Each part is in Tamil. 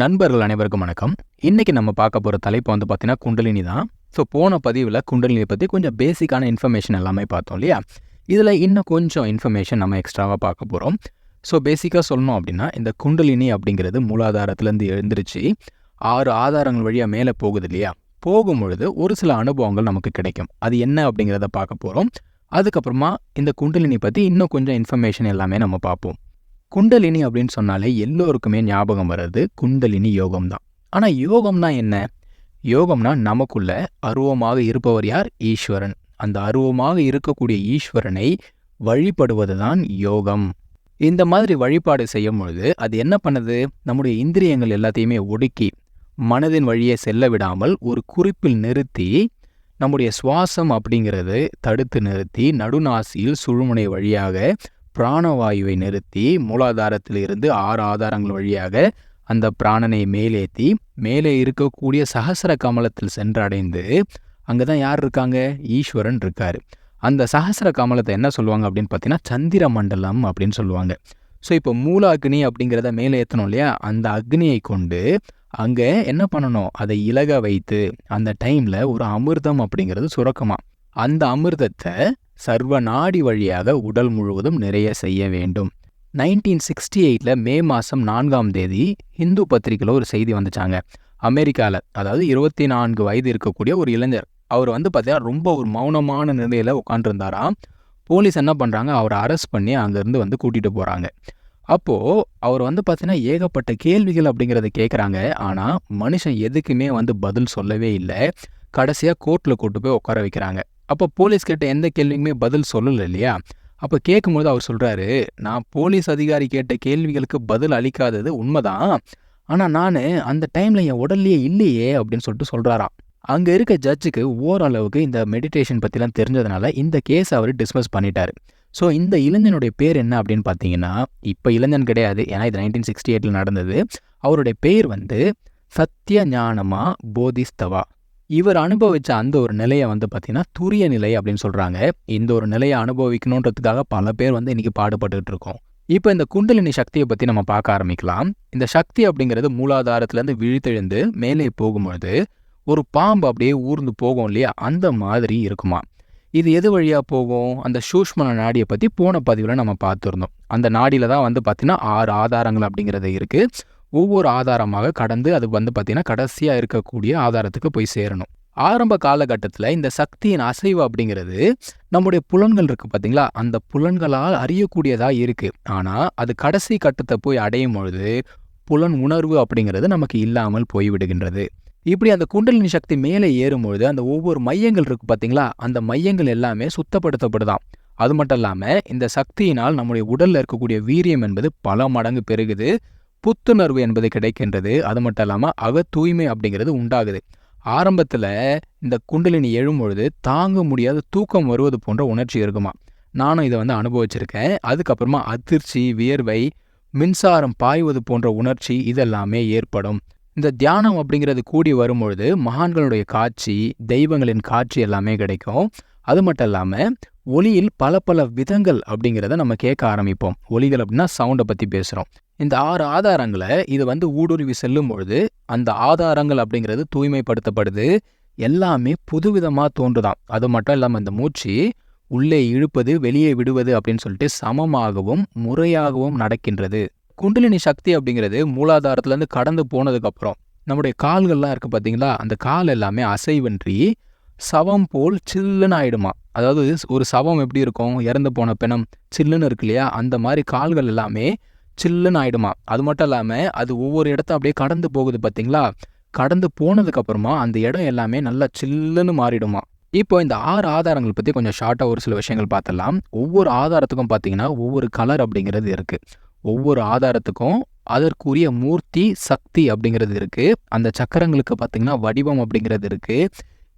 நண்பர்கள் அனைவருக்கும் வணக்கம். இன்னைக்கு நம்ம பார்க்க போகிற தலைப்பு வந்து பார்த்தீங்கன்னா குண்டலினி தான். ஸோ போன பதிவில் குண்டலினியை பற்றி கொஞ்சம் பேசிக்கான இன்ஃபர்மேஷன் எல்லாமே பார்த்தோம் இல்லையா? இதில் இன்னும் கொஞ்சம் இன்ஃபர்மேஷன் நம்ம எக்ஸ்ட்ராவாக பார்க்க போகிறோம் ஸோ பேசிக்காக சொல்லணும் அப்படின்னா இந்த குண்டலினி அப்படிங்கிறது மூலாதாரத்துலேருந்து எழுந்திருச்சு ஆறு ஆதாரங்கள் வழியாக மேலே போகுது இல்லையா? போகும் பொழுது ஒரு சில அனுபவங்கள் நமக்கு கிடைக்கும். அது என்ன அப்படிங்கிறத பார்க்க போகிறோம் அதுக்கப்புறமா இந்த குண்டலினி பற்றி இன்னும் கொஞ்சம் இன்ஃபர்மேஷன் எல்லாமே நம்ம பார்ப்போம். குண்டலினி அப்படின்னு சொன்னாலே எல்லோருக்குமே ஞாபகம் வர்றது குண்டலினி யோகம் தான் ஆனால் யோகம்னா என்ன? யோகம்னா நமக்குள்ள அருவமாக இருப்பவர் யார்? ஈஸ்வரன். அந்த அருவமாக இருக்கக்கூடிய ஈஸ்வரனை வழிபடுவது தான் யோகம். இந்த மாதிரி வழிபாடு செய்யும் பொழுது அது என்ன பண்ணுது? நம்முடைய இந்திரியங்கள் எல்லாத்தையுமே ஒடுக்கி மனதின் வழியே செல்ல விடாமல் ஒரு குறிப்பில் நிறுத்தி நம்முடைய சுவாசம் அப்படிங்கிறது தடுத்து நிறுத்தி நடுநாசியில் சுழுமுனை வழியாக பிராணவாயுவை நிறுத்தி மூலாதாரத்திலிருந்து ஆறு ஆதாரங்கள் வழியாக அந்த பிராணனை மேலேத்தி மேலே இருக்கக்கூடிய சகசர கமலத்தில் சென்றடைந்து அங்கே தான் யார் இருக்காங்க? ஈஸ்வரன் இருக்காரு. அந்த சகசர கமலத்தை என்ன சொல்லுவாங்க அப்படின்னு பார்த்தீங்கன்னா சந்திர மண்டலம் அப்படின்னு சொல்லுவாங்க. ஸோ இப்போ மூல அக்னி அப்படிங்கிறத மேலே ஏற்றணும் இல்லையா? அந்த அக்னியை கொண்டு அங்கே என்ன பண்ணணும்? அதை இலக வைத்து அந்த டைமில் ஒரு அமிர்தம் அப்படிங்கிறது சுரக்கமாக அந்த அமிர்தத்தை சர்வ நாடி வழியாக உடல் முழுவதும் நிறைய செய்ய வேண்டும். நைன்டீன் சிக்ஸ்டி எயிட்டில் மே மாதம் நான்காம் தேதி ஹிந்து பத்திரிகையில் ஒரு செய்தி வந்துச்சாங்க. அமெரிக்காவில் அதாவது இருபத்தி நான்கு வயது இருக்கக்கூடிய ஒரு இளைஞர் அவர் வந்து பார்த்தீங்கன்னா ரொம்ப ஒரு மௌனமான நிலையில் உட்காந்துருந்தாராம் போலீஸ் என்ன பண்ணுறாங்க அவரை அரெஸ்ட் பண்ணி அங்கேருந்து வந்து கூட்டிகிட்டு போகிறாங்க அப்போது அவர் வந்து பார்த்தீங்கன்னா ஏகப்பட்ட கேள்விகள் அப்படிங்கிறத கேட்குறாங்க ஆனால் மனுஷன் எதுக்குமே வந்து பதில் சொல்லவே இல்லை. கடைசியாக கோர்ட்டில் கூட்டு போய் உட்கார வைக்கிறாங்க. அப்போ போலீஸ் கிட்ட எந்த கேள்விக்குமே பதில் சொல்லலை இல்லையா? அப்போ கேட்கும்போது அவர் சொல்கிறாரு நான் போலீஸ் அதிகாரி கேட்ட கேள்விகளுக்கு பதில் அளிக்காதது உண்மைதான். ஆனால் நான் அந்த டைமில் என் உடல்லையே இல்லையே அப்படின்னு சொல்லிட்டு சொல்கிறாராம் அங்கே இருக்க ஜட்ஜுக்கு ஓரளவுக்கு இந்த மெடிடேஷன் பற்றிலாம் தெரிஞ்சதுனால இந்த கேஸ் அவர் டிஸ்மஸ் பண்ணிட்டாரு. ஸோ இந்த இளைஞனுடைய பேர் என்ன அப்படின்னு பார்த்தீங்கன்னா இப்போ இளைஞன் கிடையாது. ஏன்னா இது நைன்டீன் சிக்ஸ்டி எயிட்டில் நடந்தது. அவருடைய பேர் வந்து சத்ய ஞானமா போதிஸ்தவா. இவர் அனுபவிச்ச அந்த ஒரு நிலையை வந்து பார்த்திங்கன்னா துரிய நிலை அப்படின்னு சொல்கிறாங்க இந்த ஒரு நிலையை அனுபவிக்கணுன்றதுக்காக பல பேர் வந்து இன்னைக்கு பாடுபட்டுக்கிட்டு இருக்கோம். இப்போ இந்த குண்டலினி சக்தியை பற்றி நம்ம பார்க்க ஆரம்பிக்கலாம். இந்த சக்தி அப்படிங்கிறது மூலாதாரத்துலேருந்து விழித்தெழுந்து மேலே போகும்பொழுது ஒரு பாம்பு அப்படியே ஊர்ந்து போகும் இல்லையா? அந்த மாதிரி இருக்குமா? இது எது வழியாக போகும்? அந்த சூஷ்மன நாடியை பற்றி போன பதிவில் நம்ம பார்த்துருந்தோம். அந்த நாடியில் தான் வந்து பார்த்திங்கன்னா ஆறு ஆதாரங்கள் அப்படிங்கிறது இருக்குது ஒவ்வொரு ஆதாரமாக கடந்து அது வந்து பார்த்திங்கன்னா கடைசியாக இருக்கக்கூடிய ஆதாரத்துக்கு போய் சேரணும். ஆரம்ப காலகட்டத்தில் இந்த சக்தியின் அசைவு அப்படிங்கிறது நம்முடைய புலன்கள் இருக்குது பார்த்தீங்களா அந்த புலன்களால் அறியக்கூடியதாக இருக்குது ஆனால் அது கடைசி கட்டத்தை போய் அடையும் பொழுது புலன் உணர்வு அப்படிங்கிறது நமக்கு இல்லாமல் போய்விடுகின்றது இப்படி அந்த குண்டலினி சக்தி மேலே ஏறும்பொழுது அந்த ஒவ்வொரு மையங்கள் இருக்குது பார்த்தீங்களா அந்த மையங்கள் எல்லாமே சுத்தப்படுத்தப்படுதாம். அது மட்டும் இல்லாமல் இந்த சக்தியினால் நம்முடைய உடலில் இருக்கக்கூடிய வீரியம் என்பது பல மடங்கு பெருகுது. புத்துணர்வு என்பது கிடைக்கின்றது. அது மட்டும் இல்லாமல் அக தூய்மை அப்படிங்கிறது உண்டாகுது. ஆரம்பத்தில் இந்த குண்டலினி எழும்பொழுது தாங்க முடியாத தூக்கம் வருவது போன்ற உணர்ச்சி இருக்குமா? நானும் இதை வந்து அனுபவிச்சிருக்கேன். அதுக்கப்புறமா அதிர்ச்சி வியர்வை மின்சாரம் பாய்வது போன்ற உணர்ச்சி இதெல்லாமே ஏற்படும். இந்த தியானம் அப்படிங்கிறது கூடி வரும்பொழுது மகான்களுடைய காட்சி தெய்வங்களின் காட்சி எல்லாமே கிடைக்கும். அது மட்டும் இல்லாமல் ஒளியில் பல பல விதங்கள் அப்படிங்கிறத நம்ம கேட்க ஆரம்பிப்போம். ஒளிகள் அப்படின்னா சவுண்டை பற்றி பேசுகிறோம் இந்த ஆறு ஆதாரங்களை இது வந்து ஊடுருவி செல்லும் பொழுது அந்த ஆதாரங்கள் அப்படிங்கிறது தூய்மைப்படுத்தப்படுது. எல்லாமே புதுவிதமாக தோன்றுதான். அது மட்டும் இல்லாமல் இந்த மூச்சு உள்ளே இழுப்பது வெளியே விடுவது அப்படின்னு சொல்லிட்டு சமமாகவும் முறையாகவும் நடக்கின்றது. குண்டலினி சக்தி அப்படிங்கிறது மூலாதாரத்துலேருந்து கடந்து போனதுக்கப்புறம் நம்முடைய கால்கள்லாம் இருக்குது பார்த்தீங்களா அந்த கால் எல்லாமே அசைவின்றி சவம் போல் சில்லுன்னு ஆயிடுமா அதாவது ஒரு சவம் எப்படி இருக்கும்? இறந்து போன பிணம் சில்லுன்னு இருக்கு இல்லையா? அந்த மாதிரி கால்கள் எல்லாமே சில்லுன்னு ஆயிடுமா அது மட்டும் இல்லாமல் அது ஒவ்வொரு இடத்த அப்படியே கடந்து போகுது பார்த்தீங்களா கடந்து போனதுக்கப்புறமா அந்த இடம் எல்லாமே நல்லா சில்லுன்னு மாறிடுமா. இப்போ இந்த ஆறு ஆதாரங்கள் பற்றி கொஞ்சம் ஷார்ட்டாக ஒரு சில விஷயங்கள் பார்த்துடலாம். ஒவ்வொரு ஆதாரத்துக்கும் பார்த்தீங்கன்னா ஒவ்வொரு கலர் அப்படிங்கிறது இருக்குது ஒவ்வொரு ஆதாரத்துக்கும் அதற்குரிய மூர்த்தி சக்தி அப்படிங்கிறது இருக்குது அந்த சக்கரங்களுக்கு பார்த்திங்கன்னா வடிவம் அப்படிங்கிறது இருக்குது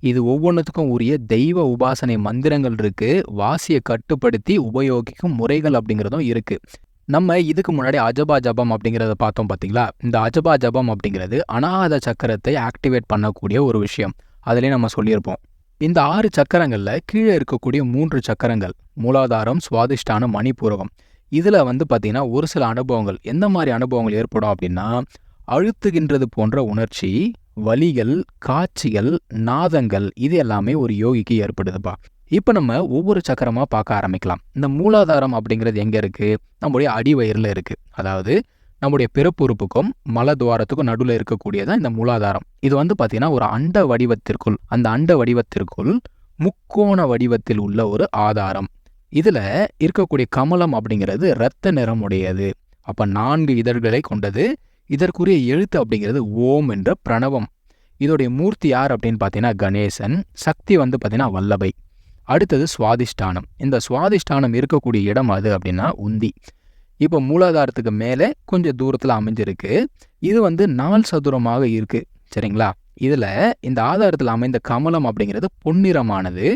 இது ஒவ்வொன்றுத்துக்கும் உரிய தெய்வ உபாசனை மந்திரங்கள் இருக்குது வாசியை கட்டுப்படுத்தி உபயோகிக்கும் முறைகள் அப்படிங்கிறதும் இருக்குது நம்ம இதுக்கு முன்னாடி அஜபா ஜபம் அப்படிங்கிறத பார்த்தோம் பார்த்தீங்களா? இந்த அஜபா ஜபம் அப்படிங்கிறது அனாத சக்கரத்தை ஆக்டிவேட் பண்ணக்கூடிய ஒரு விஷயம். அதிலே நம்ம சொல்லியிருப்போம். இந்த ஆறு சக்கரங்களில் கீழே இருக்கக்கூடிய மூன்று சக்கரங்கள் மூலாதாரம் சுவாதிஷ்டான மணிப்பூரகம். இதில் வந்து பார்த்திங்கன்னா ஒரு சில அனுபவங்கள். எந்த மாதிரி அனுபவங்கள் ஏற்படும் அப்படின்னா அழுத்துகின்றது போன்ற உணர்ச்சி வலிகள் காட்சிகள் நாதங்கள் இது எல்லாமே ஒரு யோகிக்கு ஏற்படுதுப்பா. இப்போ நம்ம ஒவ்வொரு சக்கரமாக பார்க்க ஆரம்பிக்கலாம். இந்த மூலாதாரம் அப்படிங்கிறது எங்கே இருக்குது நம்முடைய அடிவயிறில் இருக்குது அதாவது நம்முடைய பிறப்புறுப்புக்கும் மலத்வாரத்துக்கும் நடுவில் இருக்கக்கூடியதான் இந்த மூலாதாரம். இது வந்து பார்த்திங்கன்னா ஒரு அண்ட வடிவத்திற்குள் அந்த அண்ட வடிவத்திற்குள் முக்கோண வடிவத்தில் உள்ள ஒரு ஆதாரம். இதில் இருக்கக்கூடிய கமலம் அப்படிங்கிறது இரத்த நிறம் உடையது அப்போ நான்கு இதழ்களை கொண்டது இதற்குரிய எழுத்து அப்படிங்கிறது ஓம் என்ற பிரணவம். இதோடைய மூர்த்தி யார் அப்படின்னு பார்த்தீங்கன்னா கணேசன் சக்தி வந்து பார்த்தீங்கன்னா வல்லபை. அடுத்தது சுவாதிஷ்டானம். இந்த சுவாதிஷ்டானம் இருக்கக்கூடிய இடம் அது அப்படின்னா உந்தி. இப்போ மூலாதாரத்துக்கு மேலே கொஞ்சம் தூரத்தில் அமைஞ்சிருக்கு. இது வந்து நாள் சதுரமாக இருக்கு. சரிங்களா? இதில் இந்த ஆதாரத்தில் அமைந்த கமலம் அப்படிங்கிறது பொன்னிறமானது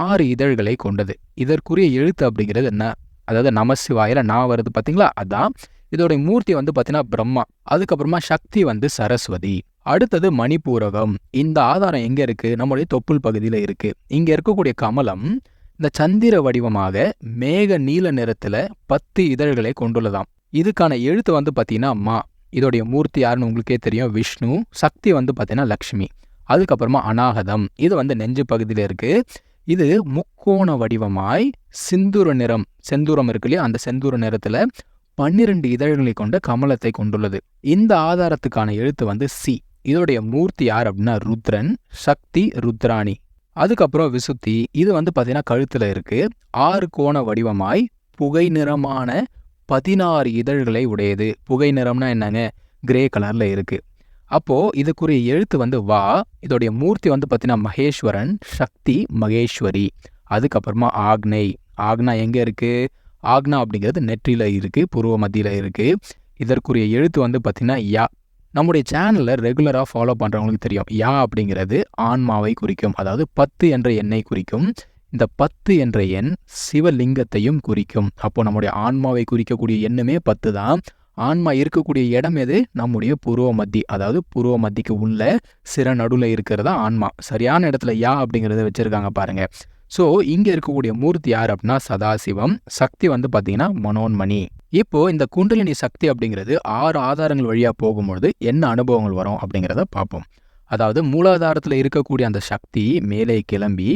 ஆறு இதழ்களை கொண்டது. இதற்குரிய எழுத்து அப்படிங்கிறது என்ன அதாவது நமசிவாயில் நான் வருது பார்த்தீங்களா? அதான் இதோடைய மூர்த்தி வந்து பார்த்தீங்கன்னா பிரம்மா. அதுக்கப்புறமா சக்தி வந்து சரஸ்வதி. அடுத்தது மணிப்பூரகம். இந்த ஆதாரம் எங்க இருக்கு? நம்முடைய தொப்புள் பகுதியில் இருக்கு. இங்க இருக்கக்கூடிய கமலம் இந்த சந்திர வடிவமாக மேக நீல நிறத்துல பத்து இதழ்களை கொண்டுள்ளதாம். இதுக்கான எழுத்து வந்து பார்த்தீங்கன்னா மா. இதோடைய மூர்த்தி யாருன்னு உங்களுக்கே தெரியும். விஷ்ணு. சக்தி வந்து பார்த்தீங்கன்னா லக்ஷ்மி. அதுக்கப்புறமா அநாகதம். இது வந்து நெஞ்சு பகுதியில் இருக்கு. இது முக்கோண வடிவமாய் சிந்துர நிறம். செந்தூரம் இருக்கு இல்லையா? அந்த செந்தூர நிறத்துல பன்னிரண்டு இதழ்களை கொண்ட கமலத்தை கொண்டுள்ளது. இந்த ஆதாரத்துக்கான எழுத்து வந்து சி. இதோடைய மூர்த்தி யார் அப்படின்னா ருத்ரன் சக்தி ருத்ராணி. அதுக்கப்புறம் விசுத்தி. இது வந்து பார்த்தீங்கன்னா கழுத்துல இருக்கு. ஆறு கோண வடிவமாய் புகை நிறமான பதினாறு இதழ்களை உடையது. புகை நிறம்னா என்னங்க? கிரே கலர்ல இருக்கு. அப்போ இதுக்குரிய எழுத்து வந்து வா. இதோடைய மூர்த்தி வந்து பார்த்தீங்கன்னா மகேஸ்வரன் சக்தி மகேஸ்வரி. அதுக்கப்புறமா ஆக்னை ஆக்னா எங்க இருக்கு? ஆக்னா அப்படிங்கிறது நெற்றியில் இருக்கு பூர்வ மத்தியில் இருக்கு. இதற்குரிய எழுத்து வந்து பார்த்திங்கன்னா யா. நம்முடைய சேனலை ரெகுலராக ஃபாலோ பண்ணுறவங்களுக்கு தெரியும். யா அப்படிங்கிறது ஆன்மாவை குறிக்கும் அதாவது பத்து என்ற எண்ணை குறிக்கும். இந்த பத்து என்ற எண் சிவலிங்கத்தையும் குறிக்கும். அப்போ நம்முடைய ஆன்மாவை குறிக்கக்கூடிய எண்ணுமே பத்து தான். ஆன்மா இருக்கக்கூடிய இடம் எது? நம்முடைய பூர்வ மத்தி அதாவது பூர்வ மத்திக்கு உள்ள சிற நடுவில் இருக்கிறதா ஆன்மா. சரியான இடத்துல யா அப்படிங்கிறத வச்சிருக்காங்க பாருங்க. ஸோ இங்கே இருக்கக்கூடிய மூர்த்தி யார் அப்படின்னா சதாசிவம். சக்தி வந்து பார்த்தீங்கன்னா மனோன்மணி. இப்போ இந்த குண்டலினி சக்தி அப்படிங்கிறது ஆறு ஆதாரங்கள் வழியாக போகும்பொழுது என்ன அனுபவங்கள் வரும் அப்படிங்கிறத பார்ப்போம். அதாவது மூலாதாரத்தில் இருக்கக்கூடிய அந்த சக்தி மேலே கிளம்பி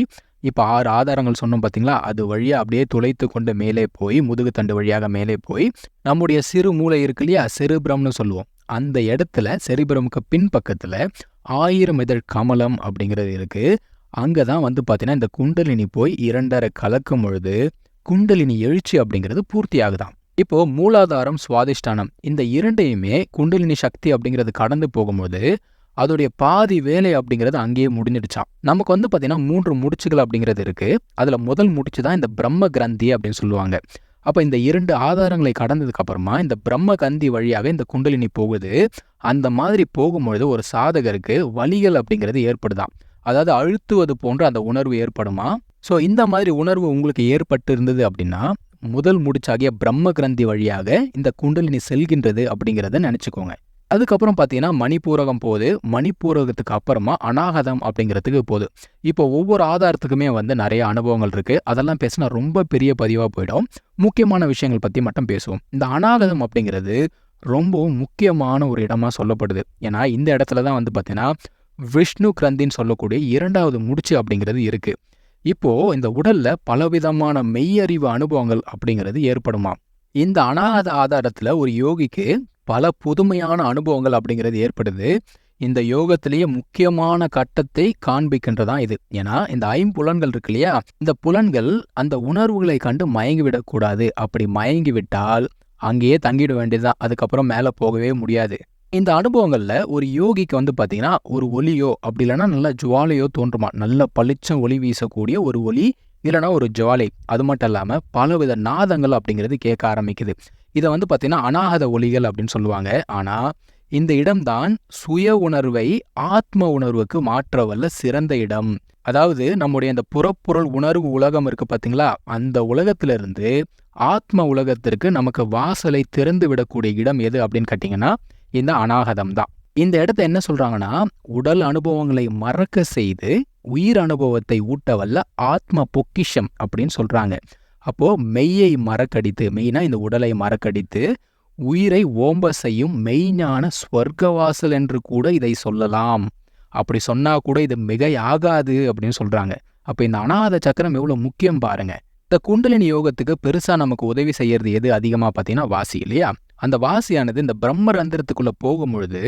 இப்போ ஆறு ஆதாரங்கள் சொன்னோம் பார்த்தீங்களா அது வழியாக அப்படியே துளைத்து கொண்டு மேலே போய் முதுகுத்தண்டு வழியாக மேலே போய் நம்முடைய சிறு மூளை இருக்கு இல்லையா? செருபிரம்னு சொல்லுவோம். அந்த இடத்துல செரிபிரமுக்கு பின்பக்கத்தில் ஆயிரம் இதழ் கமலம் அப்படிங்கிறது இருக்கு. அங்கே தான் வந்து பார்த்தீங்கன்னா இந்த குண்டலினி போய் இரண்டரை கலக்கும் பொழுது குண்டலினி எழுச்சி அப்படிங்கிறது பூர்த்தி ஆகுதான் இப்போ மூலாதாரம் சுவாதிஷ்டானம் இந்த இரண்டையுமே குண்டலினி சக்தி அப்படிங்கிறது கடந்து போகும்போது அதோடைய பாதி வேலை அப்படிங்கிறது அங்கேயே முடிஞ்சிடுச்சான் நமக்கு வந்து பார்த்தீங்கன்னா மூன்று முடிச்சுகள் அப்படிங்கிறது இருக்கு. அதில் முதல் முடிச்சு தான் இந்த பிரம்ம கிரந்தி அப்படின்னு சொல்லுவாங்க. அப்போ இந்த இரண்டு ஆதாரங்களை கடந்ததுக்கு அப்புறமா இந்த பிரம்ம கந்தி வழியாக இந்த குண்டலினி போகுது. அந்த மாதிரி போகும்பொழுது ஒரு சாதகருக்கு வலிகள் அப்படிங்கிறது ஏற்படுதாம். அதாவது அழுத்துவது போன்ற அந்த உணர்வு ஏற்படுமா? ஸோ இந்த மாதிரி உணர்வு உங்களுக்கு ஏற்பட்டு இருந்தது அப்படின்னா முதல் முடிச்சாகிய பிரம்ம கிரந்தி வழியாக இந்த குண்டலினி செல்கின்றது அப்படிங்கிறத நினச்சிக்கோங்க. அதுக்கப்புறம் பார்த்தீங்கன்னா மணிப்பூரகம் போகுது. மணிப்பூரகத்துக்கு அப்புறமா அனாகதம் அப்படிங்கிறதுக்கு போகுது. இப்போ ஒவ்வொரு ஆதாரத்துக்குமே வந்து நிறைய அனுபவங்கள் இருக்குது அதெல்லாம் பேசினா ரொம்ப பெரிய பதிவாக போயிடும். முக்கியமான விஷயங்கள் பற்றி மட்டும் பேசுவோம். இந்த அநாகதம் அப்படிங்கிறது ரொம்பவும் முக்கியமான ஒரு இடமா சொல்லப்படுது. ஏன்னா இந்த இடத்துல தான் வந்து பார்த்தீங்கன்னா விஷ்ணு கிரந்தின்னு சொல்லக்கூடிய இரண்டாவது முடிச்சு அப்படிங்கிறது இருக்கு. இப்போ இந்த உடல்ல பலவிதமான மெய்யறிவு அனுபவங்கள் அப்படிங்கிறது ஏற்படுமா? இந்த அனாத ஆதாரத்துல ஒரு யோகிக்கு பல புதுமையான அனுபவங்கள் அப்படிங்கிறது ஏற்படுது. இந்த யோகத்திலேயே முக்கியமான கட்டத்தை காண்பிக்கின்றதான் இது. ஏன்னா இந்த ஐம்புலன்கள் இருக்கு இல்லையா? இந்த புலன்கள் அந்த உணர்வுகளை கண்டு மயங்கி விடக்கூடாது அப்படி மயங்கி விட்டால் அங்கேயே தங்கிட வேண்டியதுதான். அதுக்கப்புறம் மேலே போகவே முடியாது. இந்த அனுபவங்கள்ல ஒரு யோகிக்கு வந்து பாத்தீங்கன்னா ஒரு ஒலியோ அப்படி இல்லைன்னா நல்ல ஜுவாலையோ தோன்றுமா? நல்ல பளிச்சம் ஒளி வீசக்கூடிய ஒரு ஒலி இல்லைன்னா ஒரு ஜுவாலை. அது மட்டும் இல்லாமல் பலவித நாதங்கள் அப்படிங்கிறது கேட்க ஆரம்பிக்குது. இதை வந்து பார்த்தீங்கன்னா அனாகத ஒலிகள் அப்படின்னு சொல்லுவாங்க. ஆனால் இந்த இடம்தான் சுய உணர்வை ஆத்ம உணர்வுக்கு மாற்ற வல்ல சிறந்த இடம். அதாவது நம்முடைய இந்த புறப்பொருள் உணர்வு உலகம் இருக்கு பார்த்தீங்களா அந்த உலகத்திலிருந்து ஆத்ம உலகத்திற்கு நமக்கு வாசலை திறந்து விடக்கூடிய இடம் எது அப்படின்னு கேட்டிங்கன்னா இந்த அனாகதம் தான் இந்த இடத்த என்ன சொல்றாங்கன்னா உடல் அனுபவங்களை மறக்க செய்து உயிர் அனுபவத்தை ஊட்ட வல்ல ஆத்ம பொக்கிஷம் அப்படின்னு சொல்றாங்க. அப்போ மெய்யை மறக்கடித்து மெய்னா இந்த உடலை மறக்கடித்து உயிரை ஓம்ப செய்யும் மெய்ஞான ஸ்வர்க்கவாசல் என்று கூட இதை சொல்லலாம். அப்படி சொன்னா கூட இது மிகையாகாது அப்படின்னு சொல்றாங்க. அப்ப இந்த அனாத சக்கரம் எவ்வளோ முக்கியம் பாருங்க. இந்த குண்டலினி யோகத்துக்கு பெருசா நமக்கு உதவி செய்யறது எது அதிகமா பார்த்தீங்கன்னா வாசி இல்லையா? அந்த வாசியானது இந்த பிரம்மரந்திரத்துக்குள்ள போகும்பொழுது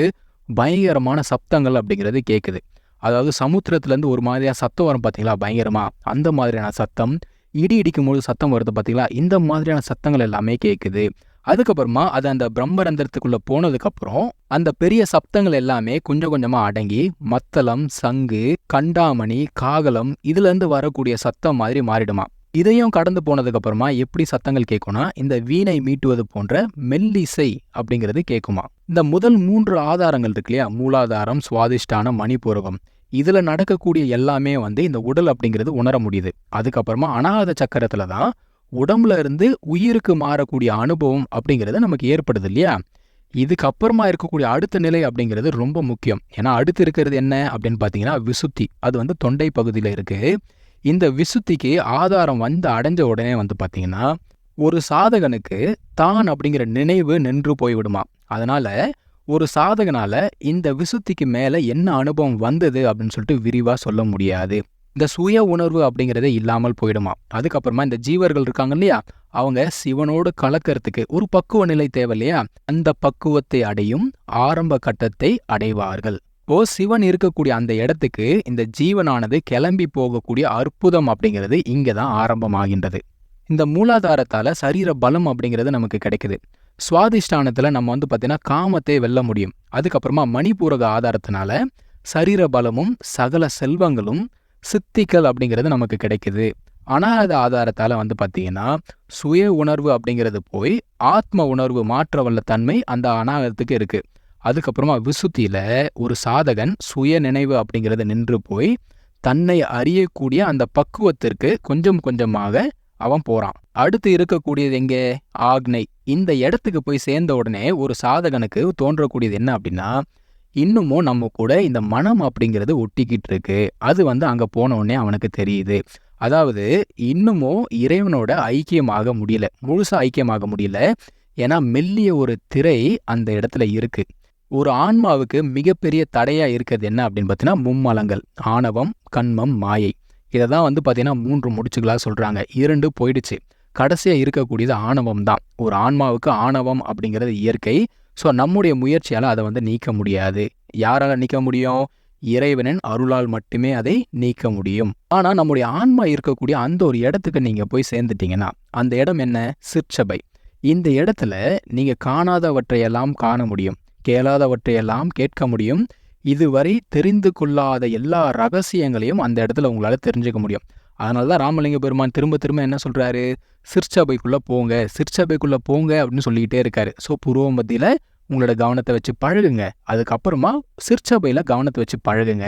பயங்கரமான சப்தங்கள் அப்படிங்கிறது கேட்குது அதாவது சமுத்திரத்துலேருந்து ஒரு மாதிரியா சத்தம் வரும் பார்த்தீங்களா? பயங்கரமா. அந்த மாதிரியான சத்தம் இடி இடிக்கும்போது சத்தம் வருது பார்த்தீங்களா? இந்த மாதிரியான சத்தங்கள் எல்லாமே கேட்குது அதுக்கப்புறமா அது அந்த பிரம்மரந்திரத்துக்குள்ளே போனதுக்கப்புறம் அந்த பெரிய சப்தங்கள் எல்லாமே கொஞ்சம் கொஞ்சமா அடங்கி மத்தளம் சங்கு கண்டாமணி காகலம் இதுல இருந்து வரக்கூடிய சத்தம் மாதிரி மாறிடுமா? இதையும் கடந்து போனதுக்கு அப்புறமா எப்படி சத்தங்கள் கேட்கும்னா இந்த வீணை மீட்டுவது போன்ற மெல்லிசை அப்படிங்கிறது கேட்குமா இந்த முதல் மூன்று ஆதாரங்கள் இருக்கு இல்லையா? மூலாதாரம் சுவாதிஷ்டான மணிபூரகம் இதுல நடக்கக்கூடிய எல்லாமே வந்து இந்த உடல் அப்படிங்கிறது உணர முடியுது. அதுக்கப்புறமா அனாத சக்கரத்துல தான் உடம்புல இருந்து உயிருக்கு மாறக்கூடிய அனுபவம் அப்படிங்கிறது நமக்கு ஏற்படுது இல்லையா? இதுக்கப்புறமா இருக்கக்கூடிய அடுத்த நிலை அப்படிங்கிறது ரொம்ப முக்கியம். ஏன்னா அடுத்து இருக்கிறது என்ன அப்படின்னு பார்த்தீங்கன்னா விசுத்தி. அது வந்து தொண்டை பகுதியில் இருக்கு. இந்த விசுத்திக்கு ஆதாரம் வந்து அடைஞ்ச உடனே வந்து பார்த்தீங்கன்னா ஒரு சாதகனுக்கு தான் அப்படிங்கிற நினைவு நின்று போய்விடுமா? அதனால ஒரு சாதகனால இந்த விசுத்திக்கு மேல என்ன அனுபவம் வந்தது அப்படின்னு சொல்லிட்டு விரிவா சொல்ல முடியாது. இந்த சுய உணர்வு அப்படிங்கிறதே இல்லாமல் போயிடுமா? அதுக்கப்புறமா இந்த ஜீவர்கள் இருக்காங்க இல்லையா? அவங்க சிவனோடு கலக்கறதுக்கு ஒரு பக்குவ நிலை தேவை இல்லையா அந்த பக்குவத்தை அடையும் ஆரம்ப கட்டத்தை அடைவார்கள். ஓ சிவன் இருக்கக்கூடிய அந்த இடத்துக்கு இந்த ஜீவனானது கிளம்பி போகக்கூடிய அற்புதம் அப்படிங்கிறது இங்கே தான் ஆரம்பமாகின்றது. இந்த மூலாதாரத்தால சரீர பலம் அப்படிங்கிறது நமக்கு கிடைக்குது. சுவாதிஷ்டானத்தில் நம்ம வந்து பார்த்தீங்கன்னா காமத்தை வெல்ல முடியும். அதுக்கப்புறமா மணிபூரக ஆதாரத்தினால சரீர பலமும் சகல செல்வங்களும் சித்திகள் அப்படிங்கிறது நமக்கு கிடைக்குது. அனாத ஆதாரத்தால வந்து பார்த்தீங்கன்னா சுய உணர்வு அப்படிங்கிறது போய் ஆத்ம உணர்வு மாற்ற வல்ல தன்மை அந்த அனாகத்துக்கு இருக்கு. அதுக்கப்புறமா விசுத்தியில் ஒரு சாதகன் சுய நினைவு அப்படிங்கிறது நின்று போய் தன்னை அறியக்கூடிய அந்த பக்குவத்திற்கு கொஞ்சம் கொஞ்சமாக அவன் போறான். அடுத்து இருக்கக்கூடியது எங்கே? ஆக்னை. இந்த இடத்துக்கு போய் சேர்ந்த உடனே ஒரு சாதகனுக்கு தோன்றக்கூடியது என்ன அப்படின்னா இன்னமும் நம்ம கூட இந்த மனம் அப்படிங்கிறது ஒட்டிக்கிட்டு இருக்கு. அது வந்து அங்க போன உடனே அவனுக்கு தெரியுது. அதாவது இன்னமும் இறைவனோட ஐக்கியமாக முடியல. முழுசா ஐக்கியமாக முடியல. ஏன்னா மெல்லிய ஒரு திரை அந்த இடத்துல இருக்கு. ஒரு ஆன்மாவுக்கு மிகப்பெரிய தடையா இருக்கிறது என்ன அப்படின்னு பார்த்தீங்கன்னா மும்மலங்கள் ஆணவம் கண்மம் மாயை. இதை தான் வந்து பார்த்தீங்கன்னா மூன்று முடிச்சுகளாக சொல்றாங்க. இரண்டு போயிடுச்சு. கடைசியா இருக்கக்கூடியது ஆணவம் தான். ஒரு ஆன்மாவுக்கு ஆணவம் அப்படிங்கிறது இயற்கை. ஸோ நம்முடைய முயற்சியால் அதை வந்து நீக்க முடியாது. யாரால நீக்க முடியும்? இறைவனின் அருளால் மட்டுமே அதை நீக்க முடியும். ஆனா நம்முடைய ஆன்மா இருக்கக்கூடிய அந்த ஒரு இடத்துக்கு நீங்க போய் சேர்ந்துட்டீங்கன்னா அந்த இடம் என்ன? சிற்சபை. இந்த இடத்துல நீங்க காணாதவற்றையெல்லாம் காண முடியும். கேளாதவற்றையெல்லாம் கேட்க முடியும். இதுவரை தெரிந்து கொள்ளாத எல்லா ரகசியங்களையும் அந்த இடத்துல உங்களால தெரிஞ்சுக்க முடியும். அதனால தான் ராமலிங்க பெருமான் திரும்ப திரும்ப என்ன சொல்றாரு? சிற்சபைக்குள்ள போங்க சிற்சபைக்குள்ளே போங்க அப்படின்னு சொல்லிக்கிட்டே இருக்காரு. ஸோ புருவ மத்தியில உங்களோட கவனத்தை வச்சு பழகுங்க. அதுக்கப்புறமா சிற்சபையில் கவனத்தை வச்சு பழகுங்க.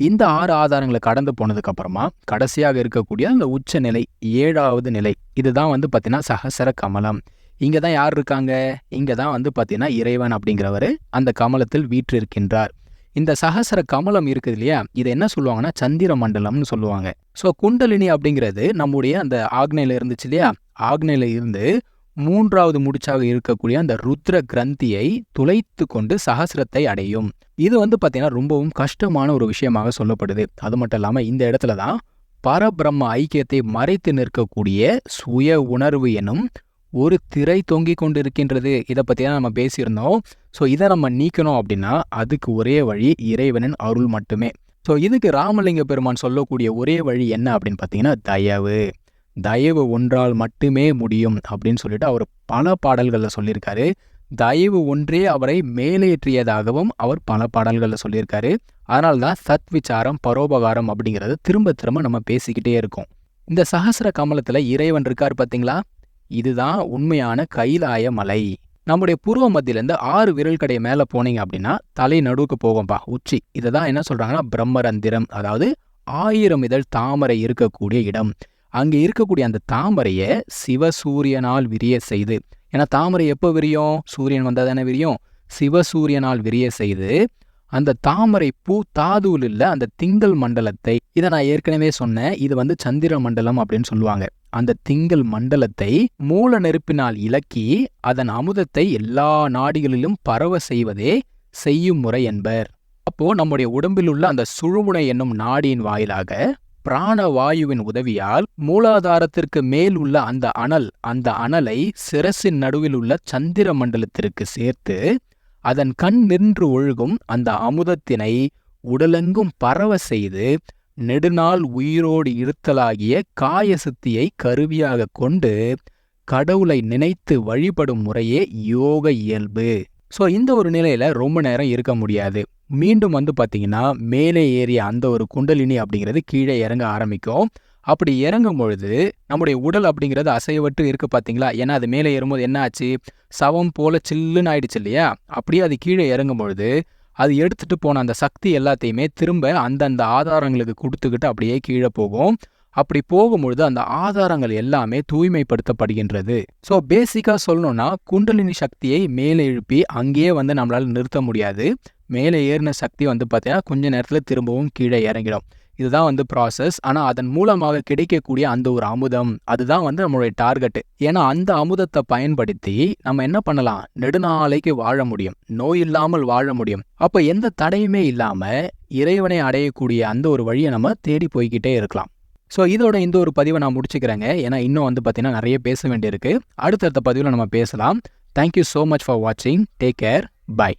இந்த ஆறு ஆதாரங்களை கடந்து போனதுக்கப்புறமா கடைசியாக இருக்கக்கூடிய அந்த உச்ச நிலை ஏழாவது நிலை இதுதான் வந்து பார்த்தீங்கன்னா சகசர கமலம் இங்கே தான் யார் இருக்காங்க? இங்கே தான் வந்து பார்த்தீங்கன்னா இறைவன் அப்படிங்கிறவர் அந்த கமலத்தில் வீற்றிருக்கின்றார். இந்த சகசர கமலம் இருக்குது இல்லையா? இதை என்ன சொல்லுவாங்கன்னா சந்திர மண்டலம்னு சொல்லுவாங்க. ஸோ குண்டலினி அப்படிங்கிறது நம்முடைய அந்த ஆக்னையில இருந்துச்சு இல்லையா? ஆக்னையில இருந்து மூன்றாவது முடிச்சாக இருக்கக்கூடிய அந்த ருத்ர கிரந்தியை துளைத்து கொண்டு சகசிரத்தை அடையும். இது வந்து பார்த்தீங்கன்னா ரொம்பவும் கஷ்டமான ஒரு விஷயமாக சொல்லப்படுது. அது மட்டும் இல்லாமல் இந்த இடத்துல தான் பரபிரம்ம ஐக்கியத்தை மறைத்து நிற்கக்கூடிய சுய உணர்வு எனும் ஒரு திரை தொங்கிக் கொண்டிருக்கின்றது. இதை பற்றி தான் நம்ம பேசியிருந்தோம். ஸோ இதை நம்ம நீக்கணும் அப்படின்னா அதுக்கு ஒரே வழி இறைவனின் அருள் மட்டுமே. ஸோ இதுக்கு ராமலிங்க பெருமான் சொல்லக்கூடிய ஒரே வழி என்ன அப்படின்னு பார்த்தீங்கன்னா தயவு. தயவு ஒன்றால் மட்டுமே முடியும் அப்படின்னு சொல்லிட்டு அவர் பல பாடல்களில் சொல்லியிருக்காரு. தயவு ஒன்றே அவரை மேலேற்றியதாகவும் அவர் பல பாடல்களில் சொல்லியிருக்காரு. அதனால தான் சத் விசாரம் பரோபகாரம் அப்படிங்கிறது திரும்ப திரும்ப நம்ம பேசிக்கிட்டே இருக்கோம். இந்த சஹசிர கமலத்தில் இறைவன் இருக்கார் பார்த்தீங்களா? இதுதான் உண்மையான கைலாய மலை. நம்முடைய பூர்வ மத்தியிலேருந்து ஆறு விரல் கடை மேலே போனீங்க அப்படின்னா தலை நடுவுக்கு போகும்பா உச்சி. இதை தான் என்ன சொல்கிறாங்கன்னா பிரம்மரந்திரம். அதாவது ஆயிரம் இதழ் தாமரை இருக்கக்கூடிய இடம். அங்கே இருக்கக்கூடிய அந்த தாமரையை சிவசூரியனால் விரிய செய்து ஏன்னா தாமரை எப்போ விரியும்? சூரியன் வந்தால் தானே விரியும். சிவசூரியனால் விரிய செய்து அந்த தாமரை பூ தாதுவில் அந்த திங்கள் மண்டலத்தை இதை நான் ஏற்கனவே சொன்னேன் இது வந்து சந்திர மண்டலம் அப்படின்னு சொல்லுவாங்க. அந்த திங்கள் மண்டலத்தை மூல நெருப்பினால் இலக்கி அதன் அமுதத்தை எல்லா நாடிகளிலும் பரவ செய்வதே செய்யும் முறை என்பர். அப்போ நம்முடைய உடம்பில் உள்ள அந்த சுழுமுனை என்னும் நாடியின் வாயிலாக பிராணவாயுவின் உதவியால் மூலாதாரத்திற்கு மேல் உள்ள அந்த அனல் அந்த அனலை சிரசின் நடுவில் உள்ள சந்திர மண்டலத்திற்கு சேர்த்து அதன் கண் நின்று ஒழுகும் அந்த அமுதத்தினை உடலெங்கும் பரவ செய்து நெடுநாள் உயிரோடு இருத்தலாகிய காயசக்தியை கருவியாக கொண்டு கடவுளை நினைத்து வழிபடும் முறையே யோக இயல்பு. ஸோ இந்த ஒரு நிலையில ரொம்ப நேரம் இருக்க முடியாது. மீண்டும் வந்து பார்த்தீங்கன்னா மேலே ஏறிய அந்த ஒரு குண்டலினி அப்படிங்கிறது கீழே இறங்க ஆரம்பிக்கும். அப்படி இறங்கும் பொழுது நம்முடைய உடல் அப்படிங்கிறது அசைவற்று இருக்கு பார்த்தீங்களா ஏன்னா அது மேலே ஏறும்போது என்ன ஆச்சு? சவம் போல சில்லுன்னு ஆயிடுச்சு இல்லையா? அப்படியே அது கீழே இறங்கும் பொழுது அது எடுத்துட்டு போன அந்த சக்தி எல்லாத்தையுமே திரும்ப அந்தந்த ஆதாரங்களுக்கு கொடுத்துக்கிட்டு அப்படியே கீழே போகும். அப்படி போகும்பொழுது அந்த ஆதாரங்கள் எல்லாமே தூய்மைப்படுத்தப்படுகின்றது. ஸோ பேசிக்காக சொல்லணும்னா குண்டலினி சக்தியை மேலே எழுப்பி அங்கேயே வந்து நம்மளால் நிறுத்த முடியாது. மேலே ஏறின சக்தி வந்து பார்த்தீங்கன்னா கொஞ்ச நேரத்தில் திரும்பவும் கீழே இறங்கிடும். இதுதான் வந்து ப்ராசஸ் ஆனால் அதன் மூலமாக கிடைக்கக்கூடிய அந்த ஒரு அமுதம் அதுதான் வந்து நம்மளுடைய டார்கெட்டு ஏன்னா அந்த அமுதத்தை பயன்படுத்தி நம்ம என்ன பண்ணலாம்? நெடுநாளைக்கு வாழ முடியும். நோய் இல்லாமல் வாழ முடியும். அப்போ எந்த தடையுமே இல்லாமல் இறைவனை அடையக்கூடிய அந்த ஒரு வழியை நம்ம தேடி போய்கிட்டே இருக்கலாம். ஸோ இதோட இந்த ஒரு பதிவை நான் முடிச்சுக்கிறேங்க. ஏன்னா இன்னும் வந்து பார்த்தீங்கன்னா நிறைய பேச வேண்டியிருக்கு. அடுத்தடுத்த பதிவில் நம்ம பேசலாம். Thank you so much for வாட்சிங் டேக் கேர் பை